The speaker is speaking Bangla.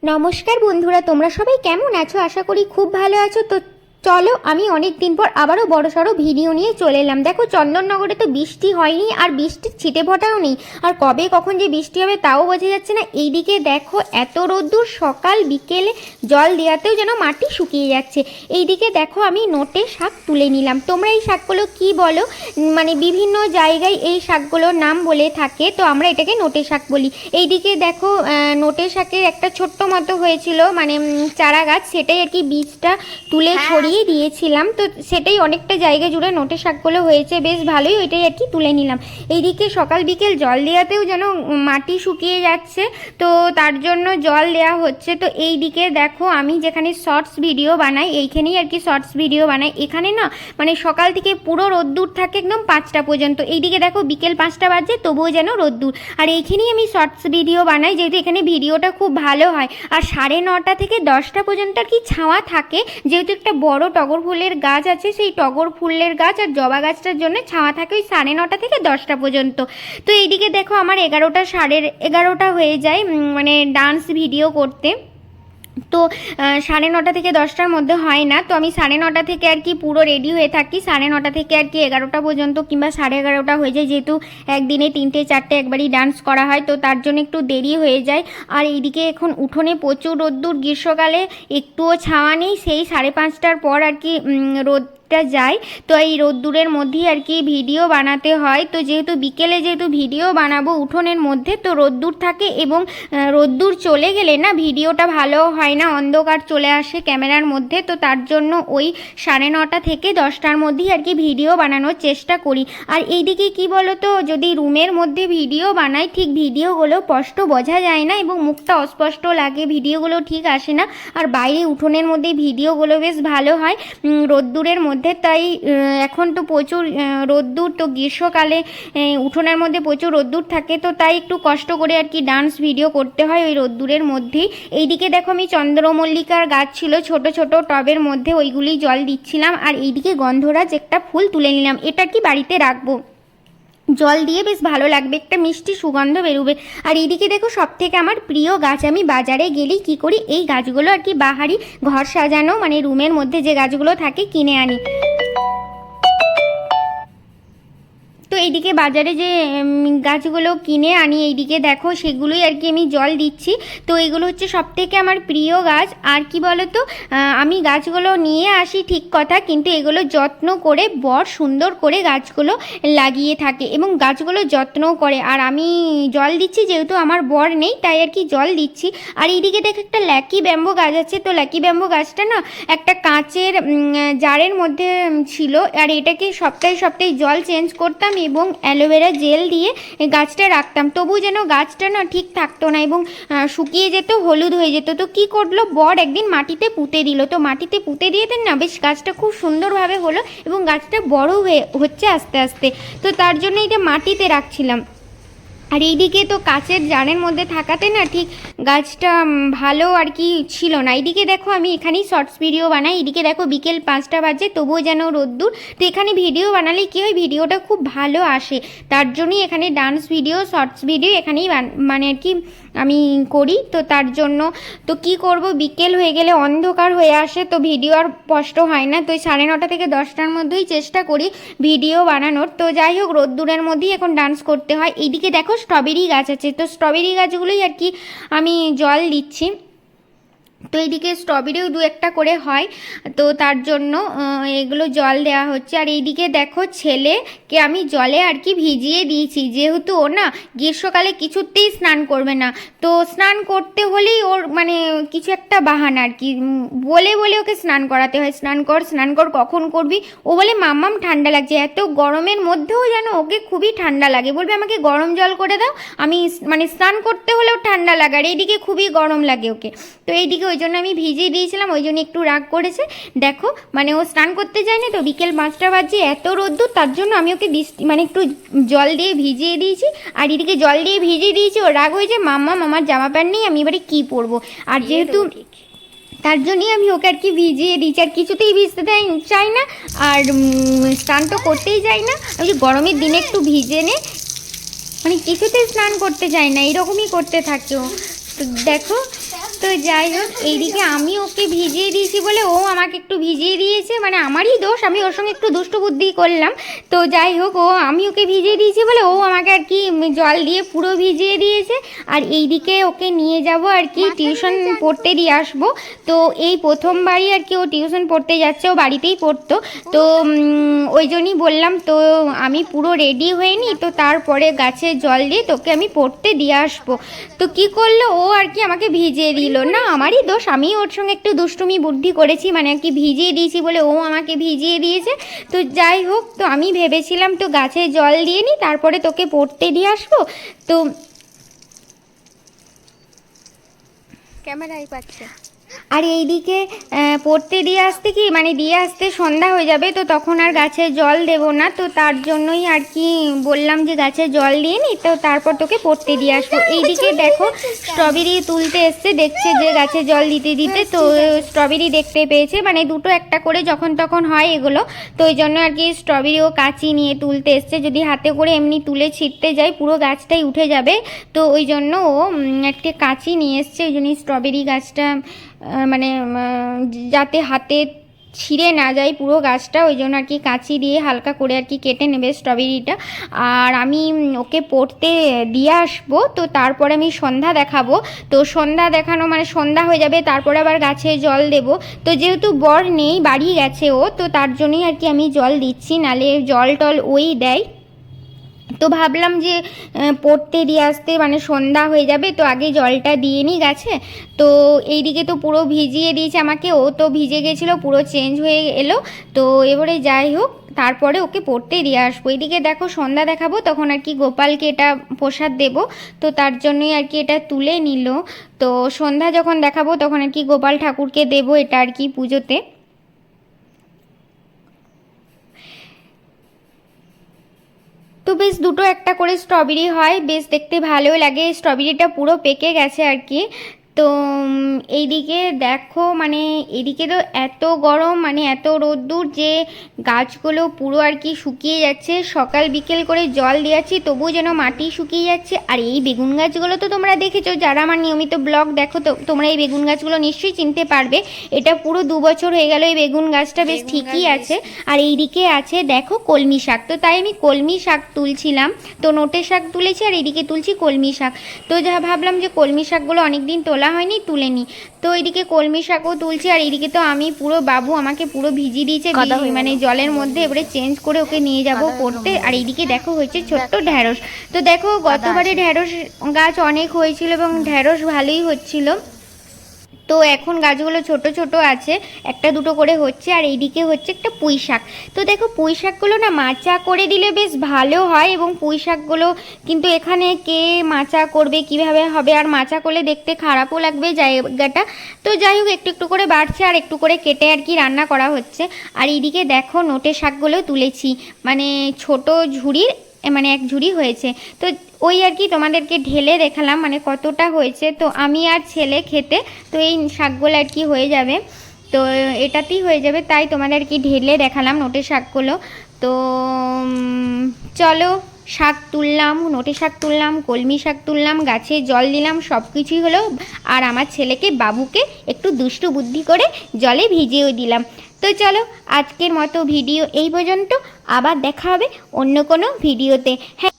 নমস্কার বন্ধুরা তোমরা সবাই কেমন আছো? আশা করি খুব ভালো আছো। তো চলো আমি অনেক দিন পর আবারও বড় সড়ো ভিডিও নিয়ে চলে এলাম। দেখো চন্দননগরে তো বৃষ্টি হয়নি আর বৃষ্টির ছিটে ফোটাও নেই। আর কবে কখন যে বৃষ্টি হবে তাও বোঝা যাচ্ছে না। এইদিকে দেখো এত রোদ্দুর সকাল বিকেলে জল দেওয়াতেও যেন মাটি শুকিয়ে যাচ্ছে। এইদিকে দেখো আমি নোটে শাক তুলে নিলাম। তোমরা এই শাকগুলো কি বলো? মানে বিভিন্ন জায়গায় এই শাকগুলোর নাম বলে থাকে তো আমরা এটাকে নোটে শাক বলি। এইদিকে দেখো নোটে শাকের একটা ছোট্ট মতো হয়েছিল মানে চারা গাছ সেটাই আর কি বীজটা তুলে ছড়িয়ে দিয়েছিলাম। তো সেটাই অনেকটা জায়গা জুড়ে নোটে শাকগুলো হয়েছে। বেশ ভালোই ওইটাই আর কি তুলে নিলাম। এইদিকে সকাল বিকেল জল দেওয়াতেও যেন মাটি শুকিয়ে যাচ্ছে। তো তার জন্য জল দেওয়া হচ্ছে। তো এই দিকে দেখো আমি যেখানে শর্টস ভিডিও বানাই, এইখানেই আর কি শর্টস ভিডিও বানাই। এখানে না মানে সকাল থেকে পুরো রোদ্দুর থাকে একদম পাঁচটা পর্যন্ত। এইদিকে দেখো বিকেল পাঁচটা বাজে তবুও যেন রোদ্দুর। আর এইখানেই আমি শর্টস ভিডিও বানাই, যেহেতু এখানে ভিডিওটা খুব ভালো হয়। আর সাড়ে নটা থেকে দশটা পর্যন্ত আর কি ছাওয়া থাকে। যেহেতু একটা বড় টগর ফুলের গাছ আছে, সেই টগর ফুলের গাছ আর জবা গাছটার জন্য ছাওয়া থাকে ওই সাড়ে নটা থেকে দশটা পর্যন্ত। তো এইদিকে দেখো আমার এগারোটা সাড়ে এগারোটা হয়ে যায় মানে ডান্স ভিডিও করতে। তো সাড়ে নটা থেকে দশটার মধ্যে হয় না। তো আমি সাড়ে নটা থেকে আর কি পুরো রেডি হয়ে থাকি। সাড়ে নটা থেকে আর কি এগারোটা পর্যন্ত কিংবা সাড়ে এগারোটা হয়ে যায়। যেহেতু একদিনে তিনটে, চারটে একবারই ডান্স করা হয়, তো তার জন্য একটু দেরি হয়ে যায়। আর এইদিকে এখন উঠোনে প্রচুর রোদ্দুর, গ্রীষ্মকালে একটুও ছাওয়া নেই। সেই সাড়ে পাঁচটার পর আর কি রোদ টা যায়, তো এই রোদ্দুরের মধ্যেই আর কি ভিডিও বানাতে হয়। তো যেহেতু বিকেলে যেহেতু ভিডিও বানাবো উঠোনের মধ্যে, তো রোদ্দুর থাকে এবং রোদ্দুর চলে গেলে না ভিডিওটা ভালো হয় না, অন্ধকার চলে আসে ক্যামেরার মধ্যে। তো তার জন্য ওই সাড়ে নটা থেকে দশটার মধ্যেই আর কি ভিডিও বানানোর চেষ্টা করি। আর এইদিকে কি বলো তো যদি রুমের মধ্যে ভিডিও বানাই, ঠিক ভিডিওগুলো স্পষ্ট বোঝা যায় না এবং মুখটা অস্পষ্ট লাগে, ভিডিওগুলো ঠিক আসে না। আর বাইরে উঠোনের মধ্যে ভিডিওগুলো বেশ ভালো হয়। রোদ্দুরের মধ্যে তাই আহ, এখন তো প্রচুর রোদ্দুর তো গ্রীষ্মকালে উঠোনের মধ্যে প্রচুর রোদ্দুর থাকে তো তাই একটু কষ্ট করে আর কি ডান্স ভিডিও করতে হয় ওই রোদ্দুরের মধ্যেই। এইদিকে দেখো আমি চন্দ্রমল্লিকার গাছ ছিল ছোট ছোট টবের মধ্যে ওইগুলি জল দিচ্ছিলাম আর এইদিকে গন্ধরাজ একটা ফুল তুলে নিলাম এটা কি বাড়িতে রাখব? জল দিয়ে বেশ ভালো লাগবে, একটা মিষ্টি সুগন্ধ বেরোবে। আর এদিকে দেখো সব থেকে আমার প্রিয় গাছ, আমি বাজারে গেলেই কি করি, এই গাছগুলো আর কি বাহারি ঘর সাজানো মানে রুমের মধ্যে যে গাছগুলো থাকে কিনে আনি। এইদিকে বাজারে যে গাছগুলো কিনে আনি, এইদিকে দেখো সেগুলোই আর কি আমি জল দিচ্ছি। তো এগুলো হচ্ছে সব থেকে আমার প্রিয় গাছ। আর কি বলো তো আমি গাছগুলো নিয়ে আসি ঠিক কথা, কিন্তু এগুলো যত্ন করে, বর সুন্দর করে গাছগুলো লাগিয়ে থাকে এবং গাছগুলো যত্নও করে। আর আমি জল দিচ্ছি, যেহেতু আমার বর নেই, তাই আর কি জল দিচ্ছি। আর এইদিকে দেখো একটা ল্যাকি ব্যাম্বো গাছ আছে, তো ল্যাকি ব্যাম্বো গাছটা না একটা কাঁচের জারের মধ্যে ছিল। আর এটাকে সপ্তাহে সপ্তাহে জল চেঞ্জ করতাম এবং অ্যালোভেরা জেল দিয়ে গাছটা রাখতাম। তবু যেন গাছটা না ঠিক থাকতো না এবং শুকিয়ে যেত, হলুদ হয়ে যেত। তো কি করল? বর একদিন মাটিতে পুঁতে দিল। তো মাটিতে পুঁতে দিয়ে দেন না, বেশ গাছটা খুব সুন্দরভাবে হলো এবং গাছটা বড় হয়ে, হচ্ছে আস্তে আস্তে। তো তার জন্য এটা মাটিতে রাখছিলাম। আর এইদিকে তো কাচের জারের মধ্যে থাকাতে না ঠিক গাছটা ভালো আর কি ছিল না। এইদিকে দেখো আমি এখানেই শর্টস ভিডিও বানাই এদিকে দেখো বিকেল পাঁচটা বাজে, তবুও যেন রোদ্দুর। তো এখানে ভিডিও বানালে কী হয়, ভিডিওটা খুব ভালো আসে। তার জন্যই এখানে ডান্স ভিডিও শর্টস ভিডিও এখানেই মানে আর কি আমি করি, তো তার জন্য, তো কি করব? বিকেল হয়ে গেলে অন্ধকার হয়ে আসে, তো ভিডিও আর স্পষ্ট হয় না। তো সাড়ে নটা থেকে দশটার মধ্যেই চেষ্টা করি ভিডিও বানানোর। তো যাই হোক, রোদ্দুরের মধ্যেই এখন ডান্স করতে হয়। এইদিকে দেখো স্ট্রবেরি গাছ আছে। তো স্ট্রবেরি গাছগুলোই আর কি আমি জল দিচ্ছি। তো এইদিকে স্ট্রবেরিও দু একটা করে হয়। তো তার জন্য এগুলো জল দেওয়া হচ্ছে। আর এইদিকে দেখো ছেলেকে আমি জলে আর কি ভিজিয়ে দিয়েছি। যেহেতু ও না গ্রীষ্মকালে কিছুতেই স্নান করবে না। তো স্নান করতে হলেই ওর মানে কিছু একটা বাহানা আর কি। বলে বলে ওকে স্নান করাতে হয়। স্নান কর স্নান কর, কখন করবি? ও বলে, মাম্মাম, ঠান্ডা লাগছে। এত গরমের মধ্যেও যেন ওকে খুবই ঠান্ডা লাগে। বলবে, আমাকে গরম জল করে দাও। আমি মানে স্নান করতে হলেও ঠান্ডা লাগে। আর এইদিকে খুবই গরম লাগে ওকে। তো এইদিকে ওই জন্য আমি ভিজিয়ে দিয়েছিলাম ওই জন্য একটু রাগ করেছে। দেখো মানে ও স্নান করতে যায়নি তো বিকেল পাঁচটা বাজে এত রোদ্দুর তার জন্য আমি ওকে বৃষ্টি মানে একটু জল দিয়ে ভিজিয়ে দিয়েছি। আর এদিকে জল দিয়ে ভিজিয়ে দিয়েছি ও রাগ হয়েছে মাম্মা মামার জামা প্যান্ট নেই আমি এবারে কী পরবো? আর যেহেতু তার জন্যই আমি ওকে আর কি ভিজিয়ে দিচ্ছি আর কিছুতেই ভিজতে দেয় চাই না। আর স্নান তো করতেই যাই না আমি যে গরমের দিনে একটু ভিজে নে। মানে কিছুতেই স্নান করতে চাই না এরকমই করতে থাকে ও। তো দেখো তো যাই হোক এইদিকে আমি ওকে ভিজিয়ে দিয়েছি বলে ও আমাকে একটু ভিজিয়ে দিয়েছে মানে আমারই দোষ আমি ওর সঙ্গে একটু দুষ্টু বুদ্ধি করলাম। তো যাই হোক ও আমি ওকে ভিজিয়ে দিয়েছি বলে ও আমাকে আর কি জল দিয়ে পুরো ভিজিয়ে দিয়েছে। আর এইদিকে ওকে নিয়ে যাব আর কি টিউশন পড়তে দিয়ে আসব। তো এই প্রথমবারই আর কি ও টিউশন পড়তে যাচ্ছে ও বাড়িতেই পড়তো। তো ওই জন্যই বললাম তো আমি পুরো রেডি হয়ে নি তো তারপরে গাছে জল দিয়ে তোকে আমি পড়তে দিয়ে আসব। তো কি করল? ও আর কি আমাকে ভিজিয়ে দিল। না, আমারই দোষ। আমি ওর সঙ্গে একটু দুষ্টুমি বুদ্ধি করেছি মানে আর কি ভিজিয়ে দিয়েছি বলে ও আমাকে ভিজিয়ে দিয়েছে। তো যাই হোক, তো আমি ভেবেছিলাম, তো গাছে জল দিয়ে নিই তারপরে তোকে পড়তে দিয়ে আসব। তো ক্যামেরাই পাচ্ছে। আর এইদিকে পড়তে দিয়ে আসতে কি? মানে দিয়ে আসতে সন্ধ্যা হয়ে যাবে, তো তখন আর গাছে জল দেবো না, তো তার জন্যই আর কি বললাম যে গাছে জল দিয়ে নি, তো তারপর তোকে পড়তে দিয়ে আসব। এইদিকে দেখো স্ট্রবেরি তুলতে এসছে, দেখছে যে গাছে জল দিতে দিতে, তো স্ট্রবেরি দেখতে পেয়েছে। মানে দুটো একটা করে যখন তখন হয় এগুলো, তো ওই জন্য আর কি স্ট্রবেরি ও কাঁচি নিয়ে তুলতে এসছে। যদি হাতে করে এমনি তুলে ছিটতে যায় পুরো গাছটাই উঠে যাবে, তো ওই জন্য ও একটা কাঁচি নিয়ে এসছে। ওই জন্য স্ট্রবেরি গাছটা মানে যাতে হাতে ছিঁড়ে না যায় পুরো গাছটা, ওই জন্য আর কি কাঁচি দিয়ে হালকা করে আর কি কেটে নেবে স্ট্রবেরিটা। আর আমি ওকে পড়তে দিয়ে আসব, তো তারপরে আমি সন্ধ্যা দেখাবো। তো সন্ধ্যা দেখানো মানে সন্ধ্যা হয়ে যাবে, তারপরে আবার গাছে জল দেব। তো যেহেতু বর নেই, বাড়ি গেছে ও, তো তার জন্যই আর কি আমি জল দিচ্ছি, নালে জল টল ওই দেয়। তো ভাবলাম যে পড়তে দিয়ে আসতে মানে সন্ধ্যা হয়ে যাবে, তো আগে জলটা দিয়ে নিই গাছে। তো এইদিকে তো পুরো ভিজিয়ে দিয়েছে আমাকে, ও তো ভিজে গেছিল, পুরো চেঞ্জ হয়ে এলো। তো এবারে যাই হোক, তারপরে ওকে পড়তে দিয়ে আসব। এইদিকে দেখো সন্ধ্যা দেখাবো, তখন আর কি গোপালকে এটা প্রসাদ দেব। তো তার জন্যই আর কি এটা তুলে নিল। তো সন্ধ্যা যখন দেখাবো, তখন আর কি গোপাল ঠাকুরকে দেবো এটা আর কি পুজোতে। তো বেশ দুটো একটা করে স্ট্রবেরি হয়। বেশ দেখতে ভালোও লাগে। স্ট্রবেরিটা পুরো পেকে গেছে আর কি। তো এইদিকে দেখো মানে এদিকে তো এত গরম মানে এত রোদ্দুর যে গাছগুলো পুরো আর কি শুকিয়ে যাচ্ছে। সকাল বিকেল করে জল দিয়েছি তবুও যেন মাটি শুকিয়ে যাচ্ছে। আর এই বেগুন গাছগুলো তো তোমরা দেখেছ যারা আমার নিয়মিত ব্লগ দেখো তো তোমরা এই বেগুন গাছগুলো নিশ্চয়ই চিনতে পারবে। এটা পুরো দু বছর হয়ে গেল এই বেগুন গাছটা বেশ ঠিকই আছে। আর এইদিকে আছে দেখো কলমি শাক। তো তাই আমি কলমি শাক তুলছিলাম। তো নোটে শাক তুলেছি আর এইদিকে তুলছি কলমি শাক। তো যা ভাবলাম যে কলমি শাকগুলো অনেক দিন তোলা হয়নি তুলে নি তো এদিকে কলমি শাকও তুলছি আর এদিকে তো আমি পুরো বাবু আমাকে পুরো ভিজিয়ে দিয়েছে মানে জলের মধ্যে এবারে চেঞ্জ করে ওকে নিয়ে যাব করতে। পড়তে আর এইদিকে দেখো হয়েছে ছোট্ট ঢ্যাঁড়স। তো দেখো গতবারে ঢ্যাঁড়স গাছ অনেক হয়েছিল এবং ঢ্যাঁড়স ভালোই হচ্ছিল। তো এখন গাছগুলো ছোট ছোট আছে, একটা দুটো করে হচ্ছে আর এইদিকে হচ্ছে একটা পুঁই শাক। তো দেখো পুঁই শাকগুলো না মাচা করে দিলে বেশ ভালো হয় এবং পুঁই শাকগুলো কিন্তু এখানে কে মাচা করবে, কীভাবে হবে আর মাচা করলে দেখতে খারাপও লাগবে জায়গাটা। তো যাই হোক, একটু একটু করে বাড়ছে আর একটু করে কেটে আর কি রান্না করা হচ্ছে। আর এইদিকে দেখো নোটে শাকগুলো তুলেছি মানে ছোট ঝুড়ির মানে এক ঝুড়ি হয়েছে। তো ওই আর কি তোমাদেরকে ঢেলে দেখালাম মানে কতটা হয়েছে। তো আমি আর ছেলে খেতে, তো এই শাকগুলো আর কি হয়ে যাবে। তো এটাতেই হয়ে যাবে, তাই তোমাদের আর কি ঢেলে দেখালাম নোটের শাকগুলো। তো চলো শাক তুললাম নোটে শাক তুললাম, কলমি শাক তুললাম, গাছে জল দিলাম সব কিছুই হলো। আর আমার ছেলেকে, বাবুকে একটু দুষ্টু বুদ্ধি করে জলে ভিজিয়েও দিলাম। তো চলো আজকের মতো ভিডিও এই পর্যন্ত, আবার দেখা হবে অন্য কোনো ভিডিওতে। হ্যাঁ